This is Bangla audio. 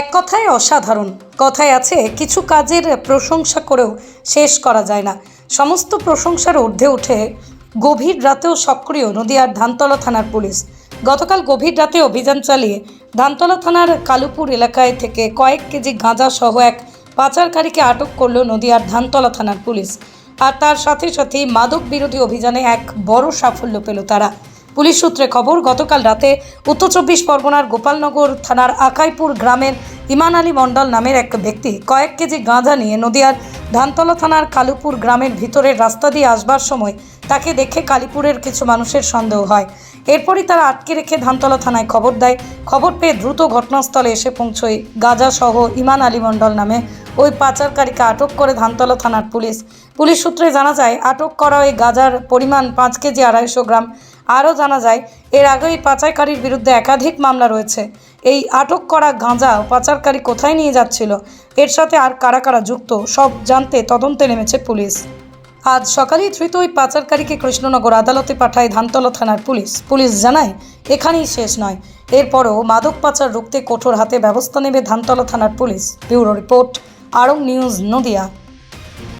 এক কথায় অসাধারণ। কথায় আছে, কিছু কাজের প্রশংসা করেও শেষ করা যায় না। সমস্ত প্রশংসার ঊর্ধ্বে উঠে গভীর রাতেও সক্রিয় নদিয়ার ধানতলা থানার পুলিশ। গতকাল গভীর রাতে অভিযান চালিয়ে ধানতলা থানার কালুপুর এলাকায় থেকে কয়েক কেজি গাঁজা সহ এক পাচারকারীকে আটক করল নদিয়ার ধানতলা থানার পুলিশ। আর তার সাথে সাথেই মাদক বিরোধী অভিযানে এক বড় সাফল্য পেল তারা। পুলিশ সূত্রে খবর, গতকাল রাতে উত্তর চব্বিশ পরগনার গোপালনগর থানার আকাইপুর গ্রামের ইমান আলী মণ্ডল নামের এক ব্যক্তি কয়েক কেজি গাঁজা নিয়ে নদিয়ার ধানতলা থানার কালুপুর গ্রামের ভিতরের রাস্তা দিয়ে আসবার সময় তাকে দেখে কালীপুরের কিছু মানুষের সন্দেহ হয়। এরপরই তারা আটকে রেখে ধানতলা থানায় খবর দেয়। খবর পেয়ে দ্রুত ঘটনাস্থলে এসে পৌঁছয় গাজা সহ ইমান আলী মণ্ডল নামে ওই পাচারকারীকে আটক করে ধানতলা থানার পুলিশ। পুলিশ সূত্রে জানা যায়, আটক করা ওই গাজার পরিমাণ পাঁচ কেজি আড়াইশো গ্রাম। আরও জানা যায়, এর আগে এই পাচারকারীর বিরুদ্ধে একাধিক মামলা রয়েছে। এই আটক করা গাঁজা পাচারকারী কোথায় নিয়ে যাচ্ছিল? এর সাথে আর কারা কারা যুক্ত? সব জানতে তদন্তে নেমেছে পুলিশ। আজ সকালেই ধৃত ওই পাচারকারীকে কৃষ্ণনগর আদালতে পাঠায় ধানতলা থানার পুলিশ। পুলিশ জানায়, এখানেই শেষ নয়। এরপরও মাদক পাচার রুখতে কঠোর হাতে ব্যবস্থা নেবে ধানতলা থানার police. Bureau report Arong news, Nadia.